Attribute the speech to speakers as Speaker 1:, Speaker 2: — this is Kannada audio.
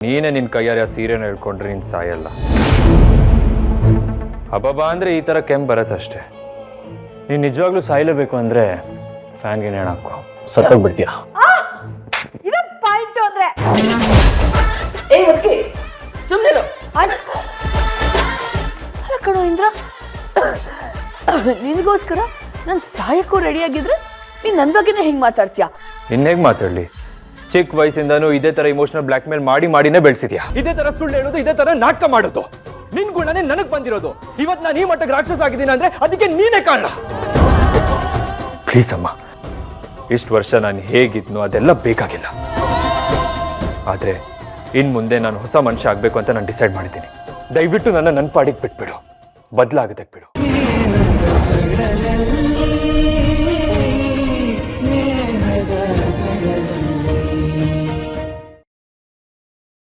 Speaker 1: ನೀನೇ ನಿನ್ನ ಕೈಯಾರೆ ಆ ಸೀರೆನ ಹೇಳ್ಕೊಂಡ್ರೆ ನೀನು ಸಾಯಲ್ಲ. ಹಬ್ಬಬ್ಬ ಅಂದರೆ ಈ ಥರ ಕೆಮ್ಮು ಬರತ್ತಷ್ಟೇ ನೀನು ನಿಜವಾಗ್ಲೂ ಸಾಯಲೇಬೇಕು ಅಂದರೆ ಫ್ಯಾನ್ಗೆ ನೇಣಾಕು. ಸತ್ತೋಗ್ಬಿಡ್ತೀಯ.
Speaker 2: ಇದು ಪಾಯಿಂಟ್ ಅಂದ್ರೆ. ಏ ಆಗಿದ್ರೆ ಸುಮ್ಮನಿರು ಅಲ್ಲ ಕಣೋ ಇಂದ್ರ ನಿನಗೋಸ್ಕರ ನಾನು ಸಾಯಕ್ಕೂ ರೆಡಿಯಾಗಿದ್ರೆ ನೀನ್ ನನ್ನ ಬಗ್ಗೆನೇ ಹಿಂಗೆ ಮಾತಾಡ್ತೀಯಾ?
Speaker 1: ಇನ್ನೇಗ್ ಮಾತಾಡ್ಲಿ? ಚಿಕ್ಕ ವಯಸ್ಸಿಂದನೂ ಇದೇ ತರ ಇಮೋಷನಲ್ ಬ್ಲಾಕ್ ಮೇಲ್ ಮಾಡಿ ಮಾಡಿನೇ ಬೆಳೆಸಿದ್ಯಾ? ಇದೇ ತರ ಸುಳ್ಳು ಹೇಳೋದು ಇದೇ ತರ ನಾಟಕ ಮಾಡೋದು. ನಿನ್ ಗುಣನೇ ನನಗ್ ಬಂದಿರೋದು. ಇವತ್ತು ನಾನು ಈ ಮಟ್ಟಕ್ಕೆ ರಾಕ್ಷಸ ಆಗಿದ್ದೀನಿ ಅಂದ್ರೆ ಅದಕ್ಕೆ ನೀನೇ ಕಾರಣ. ಪ್ಲೀಸ್ ಅಮ್ಮ ಇಷ್ಟು ವರ್ಷ ನಾನು ಹೇಗಿದ್ನೋ ಅದೆಲ್ಲ ಬೇಕಾಗಿಲ್ಲ. ಆದ್ರೆ ಇನ್ ಮುಂದೆ ನಾನು ಹೊಸ ಮನುಷ್ಯ ಆಗ್ಬೇಕು ಅಂತ ನಾನು ಡಿಸೈಡ್ ಮಾಡಿದ್ದೀನಿ. ದಯವಿಟ್ಟು ನನ್ನ ನನ್ನ ಪಾಡಿಗೆ ಬಿಟ್ಬಿಡು. ಬದಲಾಗದಕ್ಕೆ ಬಿಡು.